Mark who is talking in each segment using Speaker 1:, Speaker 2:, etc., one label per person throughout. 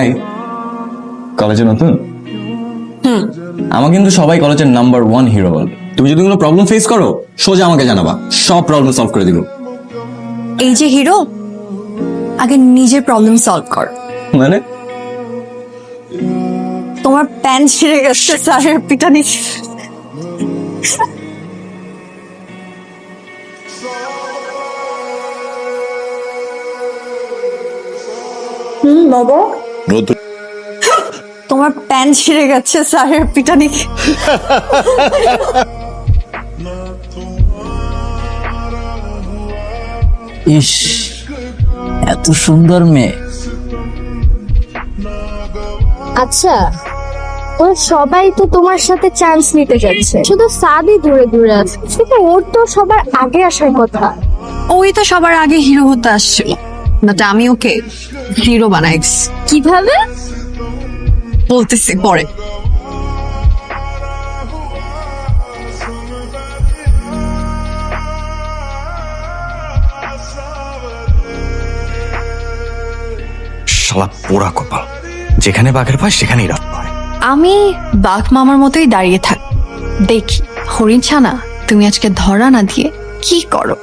Speaker 1: High কলেজে নতুন? আমার কিন্তু সবাই কলেজের নাম্বার ওয়ান হিরো বলবে। তুমি যদি কোনো প্রবলেম ফেস করো সোজা আমাকে জানাবা। সব প্রবলেম সলভ করে দিব।
Speaker 2: এই যে হিরো আগে নিজের প্রবলেম সলভ কর।
Speaker 1: মানে?
Speaker 2: তোমার প্যান্ট ছিঁড়ে গেছে স্যারের পিটানি। হুম বাবা।
Speaker 3: নতুন
Speaker 2: তোমার প্যান্ট ছিঁড়ে গেছে স্যারের পিটানি।
Speaker 4: ইস এত সুন্দর মেয়ে।
Speaker 5: আচ্ছা ওরা সবাই তো তোমার সাথে চান্স নিতে যাচ্ছে। শুধু সাদি দূরে দূরে আছে। কিন্তু ওর তো সবার আগে আসার কথা।
Speaker 2: ওই তো সবার আগে হিরো হতে আসছিল। বাট আমি ওকে হিরো বানাই
Speaker 5: কীভাবে?
Speaker 2: বলতেছি পরে।
Speaker 1: শালা পোড়া কপাল। যেখানে বাঘের পায় সেখানেই রাত পায়।
Speaker 2: আমি বাঘ মামার মতোই দাঁড়িয়ে থাক দেখি হরিণ ছানা তুমি আজকে ধরা না দিয়ে কি করো?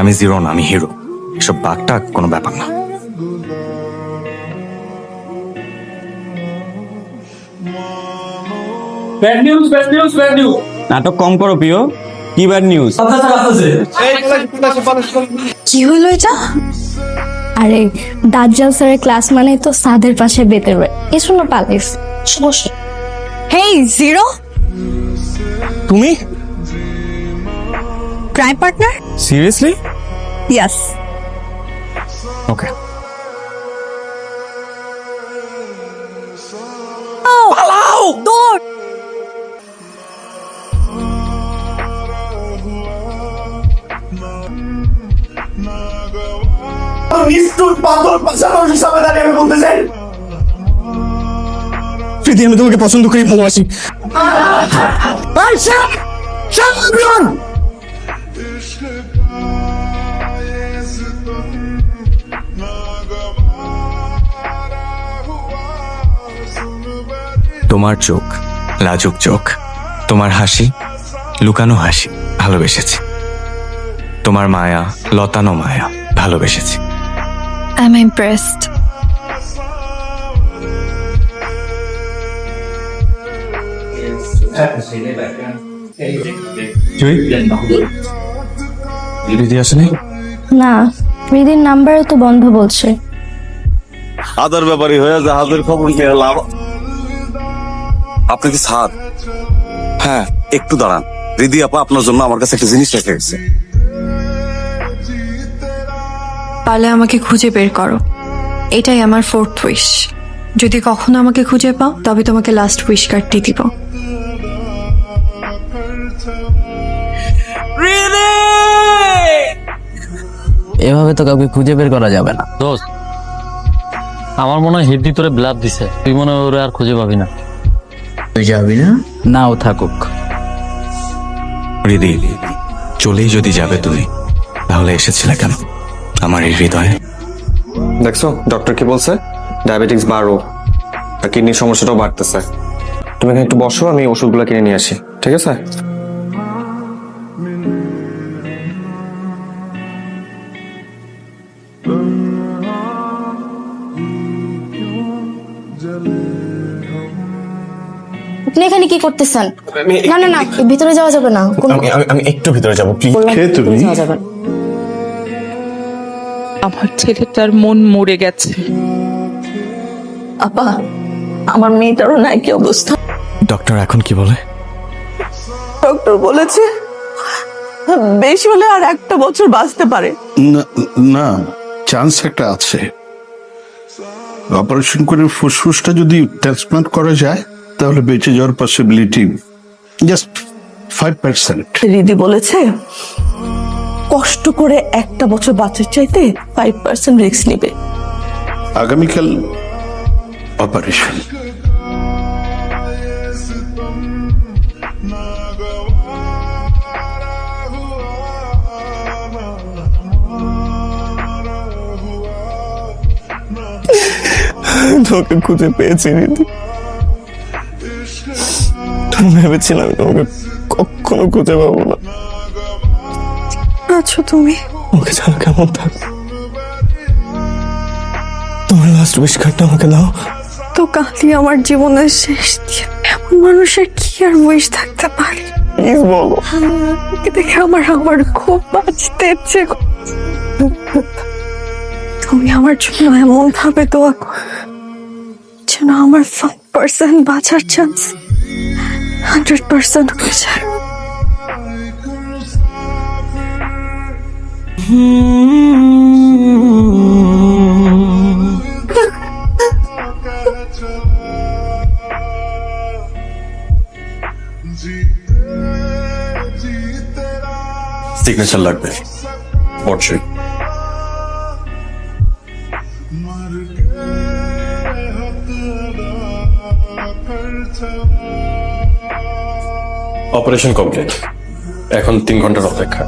Speaker 1: আমি জিরো না আমি হিরো। এসব বাঘটা কোনো ব্যাপার না।
Speaker 6: Bad news bad news bad news
Speaker 1: নাটক কম করো প্রিয়। কি ব্যাড নিউজ
Speaker 2: কি হলো এটা?
Speaker 5: আরে দাজ্জাল স্যারের ক্লাস মানে তো সাদের পাশে বেতের এসো না পালিস
Speaker 2: হেই জিরো?
Speaker 1: তুমি?
Speaker 2: Crime partner
Speaker 1: seriously
Speaker 2: yes
Speaker 1: okay
Speaker 2: দৌড়
Speaker 1: প্রীতি আমি তোমাকে পছন্দ করি ভালোবাসি। তোমার চোখ লাজুক চোখ তোমার হাসি লুকানো হাসি ভালোবেসেছি। তোমার মায়া লতানো মায়া ভালোবেসেছি।
Speaker 2: আই এম ইমপ্রেসড
Speaker 1: প্রীতি আসেনি?
Speaker 5: না নাম্বারও তো বন্ধ বলছে।
Speaker 3: আদার ব্যাপারই হয়ে জাহাজের খবর নিয়ে এলাম আপনি কি সাদ হ্যাঁ একটু দাঁড়ান। রিদি আপা আপনার জন্য আমার কাছে একটা জিনিস রেখে গেছে।
Speaker 2: পারলে আমাকে খুঁজে বের করো। এটাই আমার ফোর্থ উইশ যদি কখনো আমাকে খুঁজে পাও তবে তোমাকে লাস্ট উইশ কার্ডটি দিব।
Speaker 4: এভাবে তো কাউকে খুঁজে বের করা যাবে না।
Speaker 7: দোস্ত আমার মনে হয় হিডি তোরে ব্লাড দিছে। তুই মনে হয় ওরে আর খুঁজে পাবি না।
Speaker 4: তুই যাবি না? নাও থাকুক।
Speaker 1: হৃদি চলেই যদি যাবে তুমি তাহলে এসেছিলে কেন? আমার এই হৃদয়ে।
Speaker 8: দেখছ ডক্টর কি বলছে? ডায়াবেটিক্স বাড়ো আর কিডনির সমস্যাটাও বাড়তেছে। তুমি এখানে একটু বসো আমি ওষুধগুলো কিনে নিয়ে আসি ঠিক আছে?
Speaker 5: আপনি এখানে কি করতেছেন? না না না ভিতরে যাওয়া যাবে না। কোনো
Speaker 1: আমি একটু ভিতরে যাব প্লিজ
Speaker 5: যাবে না।
Speaker 9: আমার ছেলেটার মন মরে গেছে।
Speaker 10: আপা আমার মেয়েটারও নাই কি অবস্থা।
Speaker 1: ডক্টর এখন কি বলে?
Speaker 10: ডক্টর বলেছে বেশি হলে আর একটা বছর বাঁচতে পারে।
Speaker 3: না না চান্স একটা আছে। অপারেশন করে ফুসফুসটা যদি ট্রান্সপ্লান্ট করা যায় তাহলে বেঁচে যাওয়ার possibility just five percent
Speaker 10: Riddhi বলেছে কষ্ট করে একটা বছর বাঁচার চাইতে ফাইভ পার্সেন্ট রিস্ক নেবে।
Speaker 3: আগামীকাল অপারেশন
Speaker 11: তোকে খুঁজে পেয়েছি রিদি। ভেবেছিলাম তোমাকে কখনো খুঁজে পাবো না।
Speaker 2: আছো তুমি।
Speaker 11: আমাকে ছাড়া কেমন তোমার লাস্ট উইশ কার্ডটা আমাকে দাও।
Speaker 2: তো কালি আমার জীবনের শেষ দিয়ে এমন মানুষের কি আর উইশ থাকতে পারে?
Speaker 11: প্লিজ বলো।
Speaker 2: দেখে আমার আমার খুব বাঁচতে ইচ্ছে তুমি আমার জন্য এমন ভাবে দোয়া যেন আমার ফাইভ পার্সেন্ট বাঁচার চান্স হান্ড্রেড পার্সেন্ট হয়ে যায়
Speaker 12: সিগনেচার লাগবে অবশ্যই
Speaker 6: অপারেশন কমপ্লিট এখন তিন ঘণ্টার অপেক্ষা।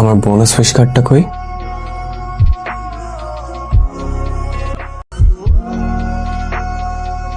Speaker 11: আমার বোনাস ফিস কার্ডটা কই?